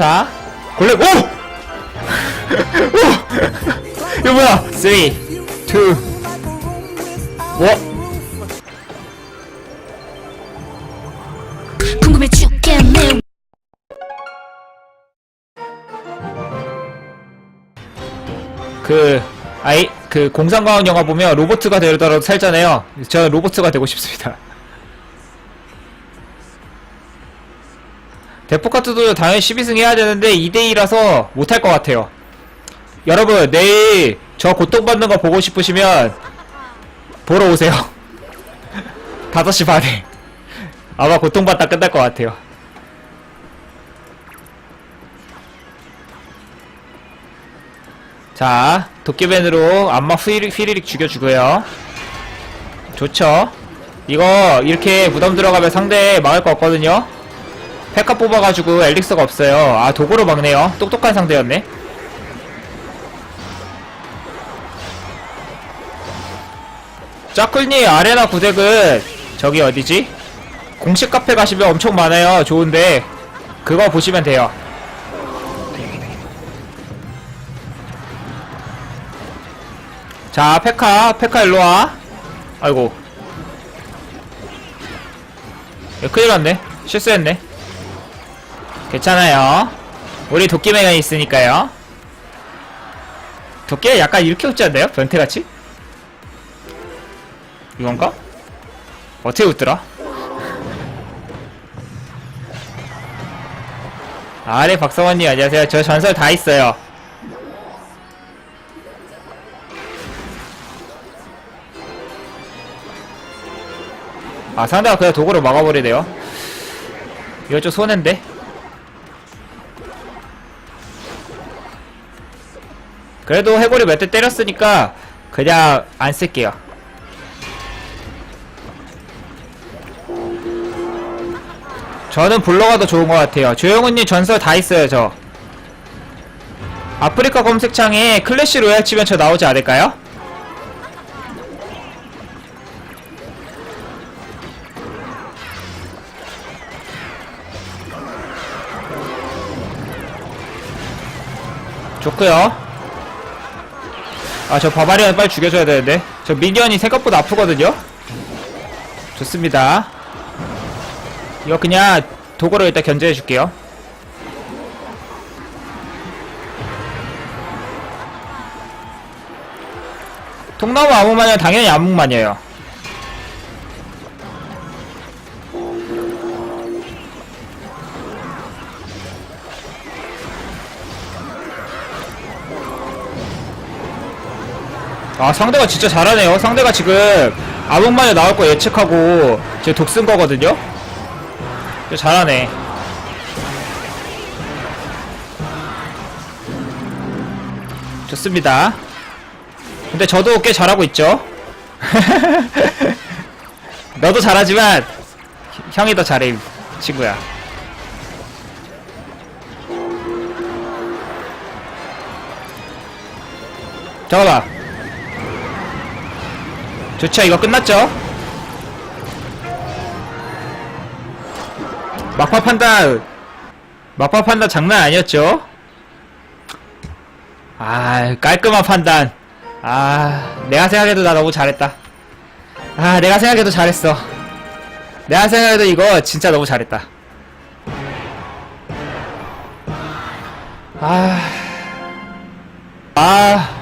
자, 골렘, 오! 오! 이거 뭐야? 3, 2, 1. 궁금해 죽겠네 그, 아이, 그 공상과학 영화 보면 로버트가 되더라도 살잖아요. 저는 로버트가 되고 싶습니다. 데포카트도 당연히 12승 해야 되는데 2대2라서 못할 것 같아요. 여러분, 내일 저 고통받는 거 보고 싶으시면 보러 오세요. 5시 반에. 아마 고통받다 끝날 것 같아요. 자, 도깨맨으로 안마 휘리릭, 휘리릭 죽여주고요. 좋죠. 이거 이렇게 무덤 들어가면 상대 막을 거 없거든요. 페카 뽑아가지고 엘릭서가 없어요. 아, 도구로 막네요. 똑똑한 상대였네. 짜클니 아레나 구덱은 저기 어디지? 공식 카페 가시면 엄청 많아요. 좋은데 그거 보시면 돼요. 자, 페카, 페카 일로와. 아이고. 야, 큰일 났네. 실수했네. 괜찮아요. 우리 도끼매가 있으니까요. 도끼가 약간 이렇게 웃지 않나요? 변태같이? 이건가? 어떻게 웃더라? 아래 박성원님 안녕하세요. 저 전설 다 있어요. 아 상대가 그냥 도구로 막아버리네요 이거 좀 손해인데 그래도 해골이 몇 대 때렸으니까 그냥 안 쓸게요. 저는 블로가 더 좋은 것 같아요. 조영훈님 전설 다 있어요 저. 아프리카 검색창에 클래시 로얄 치면 저 나오지 않을까요? 좋고요 아 저 바바리안 빨리 죽여줘야 되는데. 저 미니언이 생각보다 아프거든요? 좋습니다. 이거 그냥 도구로 일단 견제해 줄게요. 통나무 암흑마녀 당연히 암흑마녀예요 아 상대가 진짜 잘하네요. 상대가 지금 암흑마녀 나올 거 예측하고 지금 독쓴 거거든요? 잘하네. 좋습니다. 근데 저도 꽤 잘하고 있죠? 너도 잘하지만 형이 더 잘해 친구야. 잠깐만 좋죠 이거 끝났죠? 막파 판단 막파 판단 장난 아니었죠? 아 깔끔한 판단. 아 내가 생각해도 나 너무 잘했다. 아 내가 생각해도 잘했어. 내가 생각해도 이거 진짜 너무 잘했다. 아. 아.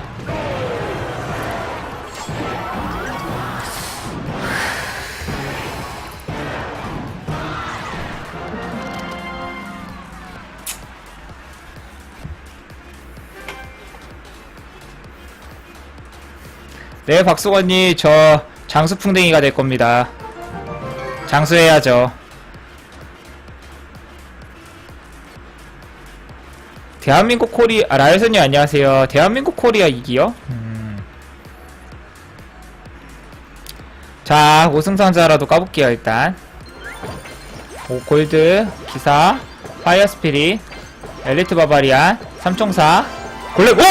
네, 박수건님, 저 장수풍뎅이가 될 겁니다. 장수해야죠. 대한민국 코리, 아, 라이선님 안녕하세요. 대한민국 코리아 이기요? 음. 자, 우승상자라도 까볼게요, 일단. 오, 골드, 기사, 파이어 스피릿, 엘리트 바바리안, 삼총사, 골렘, 오!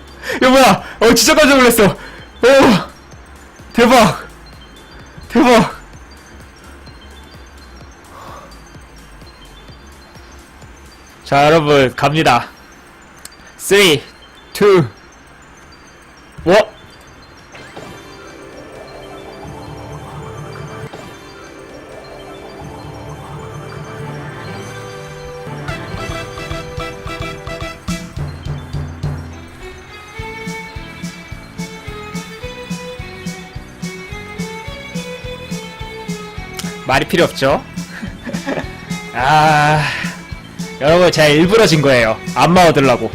오! 이거 뭐야? 어 진짜 깜짝 놀랐어. 오 대박 대박. 자, 여러분, 갑니다. 3, 2, 1. 말이 필요 없죠? 아, 여러분, 제가 일부러 진 거예요. 안마 얻으려고.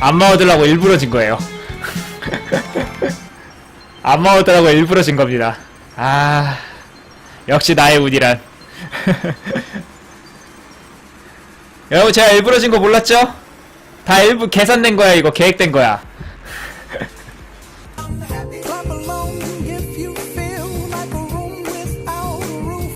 안마 얻으려고 일부러 진 거예요. 안마 얻으려고 일부러 진 겁니다. 아, 역시 나의 운이란. 여러분, 제가 일부러 진 거 몰랐죠? 다 일부 계산된 거야, 이거 계획된 거야.